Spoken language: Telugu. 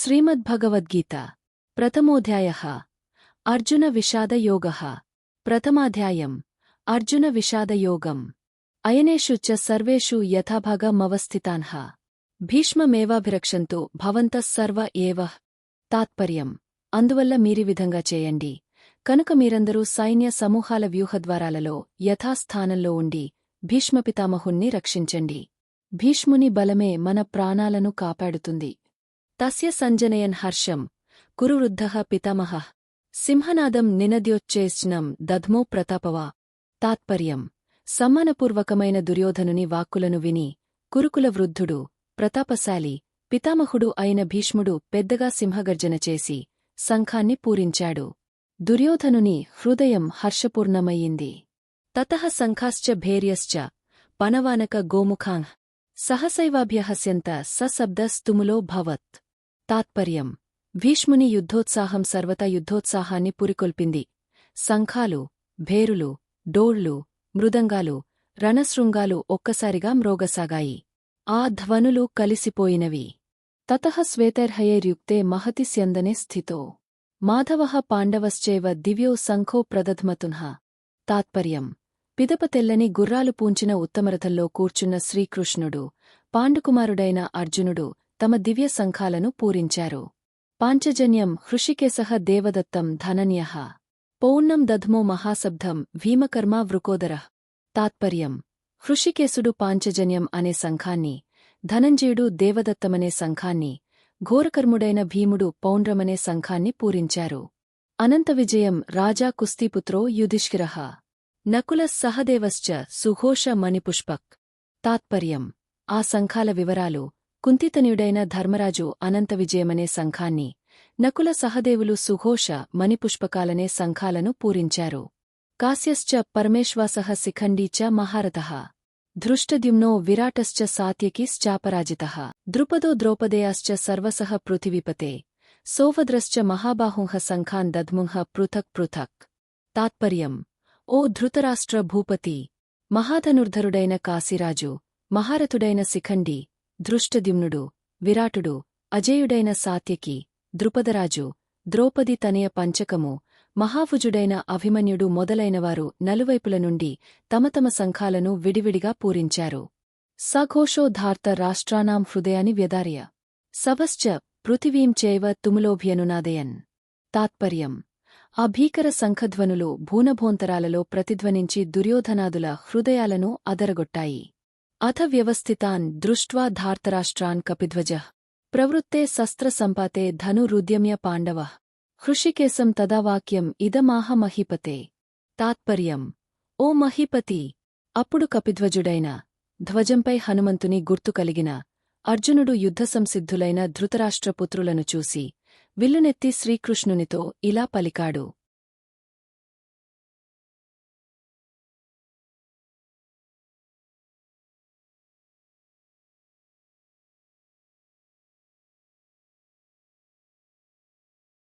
శ్రీమద్భగవద్గీత ప్రథమోధ్యాయ అర్జున విషాదయోగ ప్రథమాధ్యాయం అర్జున విషాదయోగం అయనేషు చ సర్వేషు యథాభాగమవస్థితాన్హ భీష్మమేవాభిరక్షంతు భవంతః సర్వ ఏవ తాత్పర్యం అందువల్ల మీరి విధంగా చేయండి. కనుక మీరందరూ సైన్య సమూహాల వ్యూహద్వారాలలో యథాస్థానంలో ఉండి భీష్మపితామహుణ్ణి రక్షించండి. భీష్ముని బలమే మన ప్రాణాలను కాపాడుతుంది. తస్య సంజనయన్ హర్షం కురువృద్ధః పితామహः సింహనాదం నినద్యోచ్చేష్నం దధ్మో ప్రతాపవా తాత్పర్యం సమ్మానపూర్వకమైన దుర్యోధనుని వాక్కులను విని కురుకుల వృద్ధుడు ప్రతాపశాలి పితామహుడు అయిన భీష్ముడు పెద్దగా సింహగర్జన చేసి సంఖాన్ని పూరించాడు. దుర్యోధనుని హృదయం హర్షపూర్ణమయ్యింది. తతః సంఖాశ్చ భేర్యశ్చ పనవానక గోముఖాంహ్ సహసైవాభ్యహస్యంత సశబ్దస్తుములో భవత్. తాత్పర్యం. భీష్ముని యుద్ధోత్సాహం సర్వతా యుద్ధోత్సాహాన్ని పురికొల్పింది. సంఖాలు భేరులు డోళ్ళు మృదంగాలు రణశృంగాలు ఒక్కసారిగా మ్రోగసాగాయి. ఆ ధ్వనులు కలిసిపోయినవి. తతః శ్వేతైర్హయైర్యుక్తే మహతి స్యందనే స్థితో. మాధవః పాండవశ్చేవ దివ్యో సంఖో ప్రదధ్మతున్హ. తాత్పర్యం. పిదప తెల్లని గుర్రాలు పూంచిన ఉత్తమరథంలో కూర్చున్న శ్రీకృష్ణుడు పాండుకుమారుడైన అర్జునుడు తమ దివ్య సంఖాలను పూరించారు. పాంచజన్యం హృషికేశః దేవదత్తం ధనన్యః. పౌర్ణం దధ్మో మహాశబ్దం భీమకర్మా వృకోదర. తాత్పర్యం. హృషికేశుడు పాంచజన్యం అనే సంఘాన్ని ధనంజయుడు దేవదత్తమనే సంఘాన్ని ఘోరకర్ముడైన భీముడు పౌండ్రమనే సంఘాన్ని పూరించారు. అనంత విజయం రాజా కుస్తీపుత్రో యుధిష్కిర నకుల సహదేవశ్చ సుఘోష మణిపుష్పక్. తాత్పర్యం. ఆ సంఘాల వివరాలు కుంతితనుడైన ధర్మరాజు అనంత విజయమనే సంఘాన్ని నకుల సహదేవులు సుఘోష మణిపుష్పకాలనే సంఘాలను పూరించారు. కాశ్యశ్చ పరమేశ్వాసః శిఖండీచ చ మహారథః. ధృష్టద్యుమ్నో విరాటశ్చ సాత్యకిశ్చాపరాజిత ద్రుపదో ద్రౌపదేయాశ్చ సర్వసః పృథివీపతే. సోవద్రశ్చ మహాబాహుంహ సంఘాన్ దద్ముంహ పృథక్ పృథక్. తాత్పర్యం. ఓ ధృతరాష్ట్ర భూపతి. మహాధనుర్ధరుడైన కాశీరాజు. మహారథుడైన శిఖండి. ధృష్టద్యుమ్నుడు విరాటుడు అజేయుడైన సాత్యకి ద్రుపదరాజు ద్రౌపది తనయ పంచకము మహాభుజుడైన అభిమన్యుడు మొదలైనవారు నలువైపుల నుండి తమతమ సంఘాలను విడివిడిగా పూరించారు. సఘోషోధార్త రాష్ట్రానాం హృదయాని వ్యదార్య సభశ్చ పృథివీం చేవ తుములోభ్యనునాదయన్. తాత్పర్యం. ఆ భీకర సంఖధ్వనులు భూనభోంతరాలలో ప్రతిధ్వనించి దుర్యోధనాదుల హృదయాలను అదరగొట్టాయి. అథ వ్యవస్థితాన్ దృష్ట్వా ధార్తరాష్ట్రాన్ కపిధ్వజ ప్రవృత్తే శస్త్రసంపాతే ధనురుద్యమ్య పాండవ హృషికేశం తదా వాక్యం ఇదమాహ మహిపతే. తాత్పర్యం ఓ మహిపతి అప్పుడు కపిధ్వజుడైన ధ్వజంపై హనుమంతుని గుర్తు కలిగిన అర్జునుడు యుద్ధసంసిద్ధులైన ధృతరాష్ట్రపుత్రులను చూసి విల్లునెత్తి శ్రీకృష్ణునితో ఇలా పలికాడు.